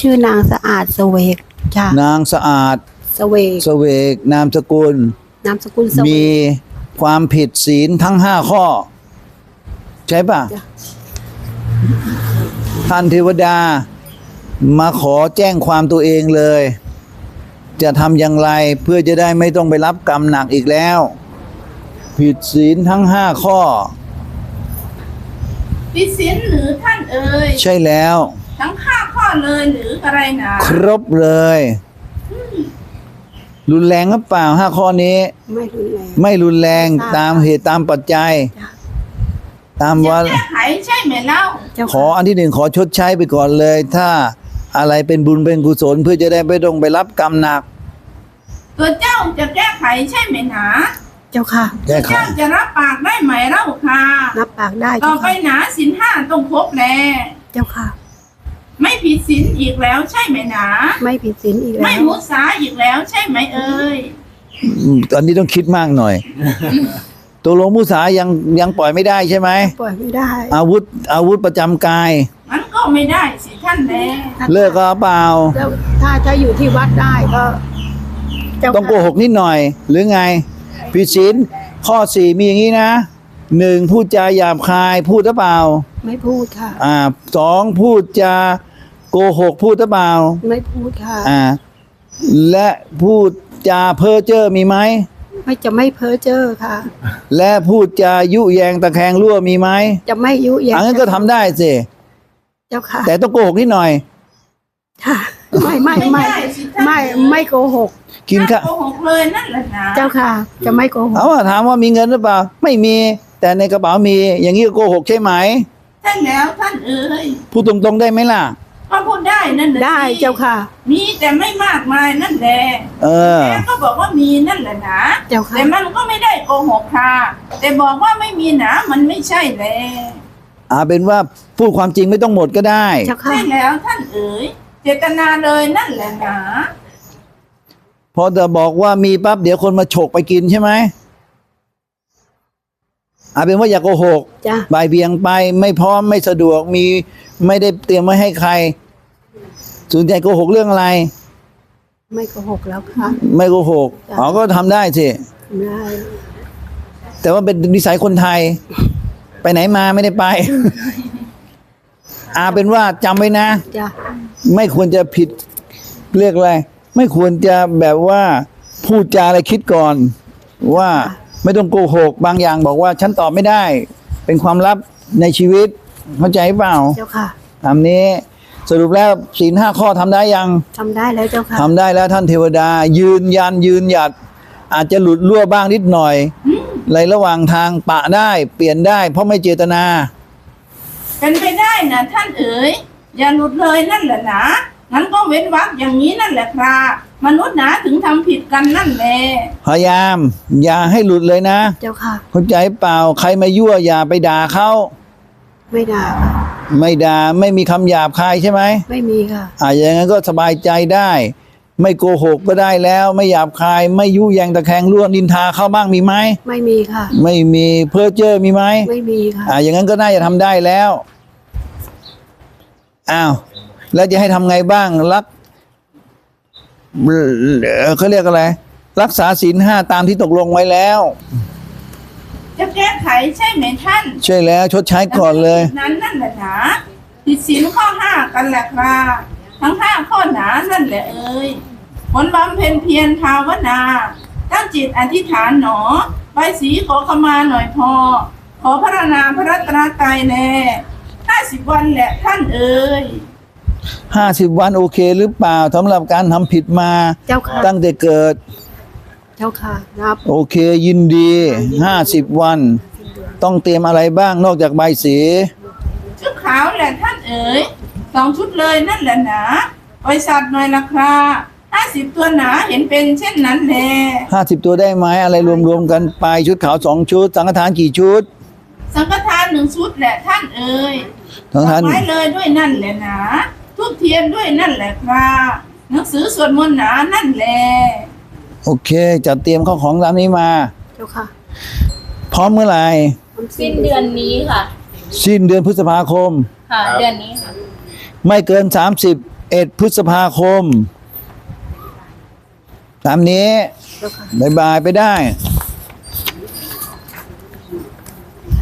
ชื่อนางสะอาดเสวกจ้ะนางสะอาดเสวกเสวกนามสกุล นามสกุลเสวมีกความผิดศีลทั้งห้าข้อ ใช่ปะจ้ะท่านเทวดา มาขอแจ้งความตัวเองเลย จะทำอย่างไรเพื่อจะได้ไม่ต้องไปรับกรรมหนักอีกแล้ว ผิดศีลทั้งห้าข้อผิดศีลหรือท่านเอ่ย ใช่แล้วทั้งห้าข้อ เลยหรืออะไรหนาครบเลย รุนแรงหรือเปล่าห้าข้อนี้ ไม่รุนแรงไม่รุนแรงไม่ทราบตามเหตุตามปัจจัยจ้ะตามจะว่าแก้ไขใช่ไหมเล่าเจ้าขอค่ะอันที่หนึ่งขอชดใช้ไปก่อนเลย ถ้าอะไรเป็นบุญเป็นกุศลเพื่อจะได้ไม่ต้องไปรับกรรมหนักตัวเจ้าจะแก้ไขใช่ไหมหนาเจ้าค่ะแก้ไขเจ้าจะรับปากได้ไหมเล่าค่ะรับปากได้ต่อเจ้าไปค่ะหนาศีลห้าต้องครบแลเจ้าค่ะ ไม่ผิดศีลอีกแล้วใช่ไหมหนา ไม่ผิดศีลอีกไม่แล้วมุสาอีกแล้วใช่ไหมเอ่ยอืมตอนนี้ต้องคิดมากหน่อยตัวลงมุสายังยังปล่อยไม่ได้ใช่ไหม ปล่อยไม่ได้อาวุธอาวุธประจำกาย มันก็ไม่ได้สิท่านแลเลิกก็เปล่า แล้วถ้าจะอยู่ที่วัดได้ก็เจ้าต้องโกค่ะหกนิดหน่อย หรือไงผิดศีลข้อสี่มีอย่างนี้นะหนึ่งพูดจาหยาบคายพูดหรือเปล่า ไม่พูดค่ะอ่าสองพูดจาโกหกพูดหรือเปล่า ไม่พูดค่ะ อ่า และพูดจาเพ้อเจ้อมีไหม ไม่จะไม่เพ้อเจ้อค่ะ และพูดจายุแยงตะแคงรั่วมีไหมจะไม่ยุแยงอันนั้นก็ทำได้สิ เจ้าค่ะ แต่ต้องโกหกนิดหน่อย ค่ะ ไม่ไม่ไม่ด้สิท่านไม่เอ่ยไม่โกหก กินข้าวโกหกเลยนั่นแหละนะเจ้าค่ะ จะไม่โกหกเอาว่าถามว่ามีเงินหรือเปล่า ไม่มี แต่ในกระเป๋ามี อย่างนี้ก็โกหกใช่ไหม ท่านแล้วท่านเอ่ยพูดตรงๆได้ไหมล่ะ ก็พูดได้นั่นแหละได้สิเจ้าค่ะ มีแต่ไม่มากมายนั่นแหละเออ แม่ก็บอกว่ามีนั่นแหละนะเจ้าค่ะแต่มันก็ไม่ได้โกหกค่ะ แต่บอกว่าไม่มีนะมันไม่ใช่แหละอาเป็นว่าพูดความจริงไม่ต้องหมดก็ได้ เจ้าค่ะ ใช่แล้วท่านเอ๋ยเจตนาเลยนั่นแหละนะพอจะบอกว่ามีปั๊บเดี๋ยวคนมาฉกไปกินใช่ไหม อาเป็นว่าอย่าโกหกจ้ะ บ่ายเบียงไปไม่พร้อมไม่สะดวกมีไม่ได้เตรียมไว้ให้ใครสนใจโกหกเรื่องอะไร ไม่โกหกแล้วค่ะ ไม่โกหกจ้ะ อ๋อก็ทำได้สิได้แต่ว่าเป็นนิสัยคนไทย ไปไหนมาไม่ได้ไป อาเป็นว่าจำไว้นะ จ้ะไม่ควรจะผิดเรียกอะไร ไม่ควรจะแบบว่าพูดจาอะไรคิดก่อน ว่า ไม่ต้องโกหก บางอย่างบอกว่าฉันตอบไม่ได้ เป็นความลับในชีวิต เข้าใจเปล่าเจ้าค่ะตามนี้สรุปแล้วศีลห้าข้อทำได้ยังทำได้แล้วเจ้าค่ะทำได้แล้วท่านเทวดา ยืนยันยืนหยัด อาจจะหลุดรั่วบ้างนิดหน่อยในระหว่างทางปะได้เปลี่ยนได้ เพราะไม่เจตนา เป็นไปได้นะท่านเอ๋ยอย่าหลุดเลยนั่นแหละนะ งั้นก็เว้นวรรคอย่างนี้นั่นแหละครับมนุษย์หนาถึงทำผิดกันนั่นแหละ พยายาม อย่าให้หลุดเลยนะเจ้าค่ะ เข้าใจเปล่าใครมายั่วอย่าไปด่าเขาไม่ด่าค่ะไม่ด่าไม่มีคำหยาบคายใช่ไหมไม่มีค่ะ อ่าอย่างนั้นก็สบายใจได้ ไม่โกหกก็ได้แล้ว ไม่หยาบคาย ไม่ยุแยงตะแคงรั่วนินทาเข้าบ้างมีไหมไม่มีค่ะ ไม่มีเพ้อเจ้อมีไหม ไม่มีค่ะ อ่าอย่างนั้นก็น่าจะทำได้แล้ว อ้าว แล้วจะให้ทำไงบ้างรักเอ่อเขาเรียกอะไร รักษาศีลห้าตามที่ตกลงไว้แล้ว จะแก้ไขใช่ไหมท่าน ใช่แล้วชดใช้ก่อนเลย นั้นนั่นแหละนะผิดศีลข้อห้ากันแหละครับทั้งห้าข้อหนานั่นแหละเอ้ยผลบำเพ็ญเพียรภาวนา ตั้งจิตอธิษฐานหนอใบสีขอขมาหน่อยพอ ขอพระนาพระรัตนตรัยแน่ห้าสิบวันแหละท่านเอ้ย ห้าสิบวันโอเคหรือเปล่าสำหรับการทำผิดมาเจ้าค่ะตั้งแต่เกิด เจ้าค่ะนับโอเคยินดีห้าสิบวัน ต้องเตรียมอะไรบ้างนอกจากใบสี ชุดขาวแหละท่านเอ๋ยสองชุดเลยนั่นแหละหนาบริษัทหน่อยละครับห้าสิบตัวหนาเห็นเป็นเช่นนั้นแหละห้าสิบตัวได้ไหมอะไรรวมๆกันไปชุดขาวสองชุด สังฆทานกี่ชุด สังฆทานหนึ่งชุดแหละท่านเอ๋ยสังฆทานดอกไม้เลยด้วยนั่นแหละหนาทุ บเทียนด้วยนั่นแหละครับหนังสือสวดมนต์หนานั่นแหละโอเค จัดเตรียมข้าวของตามนี้มา เจ้าค่ะพร้อมเมื่อไหร่สิ้นเดือนนี้ค่ะ สิ้นเดือนพฤษภาคม ค่ะ เดือนนี้ค่ะ ไม่เกิน11พฤษภาคม ตามนี้ เจ้าค่ะ บายบายไปได้เ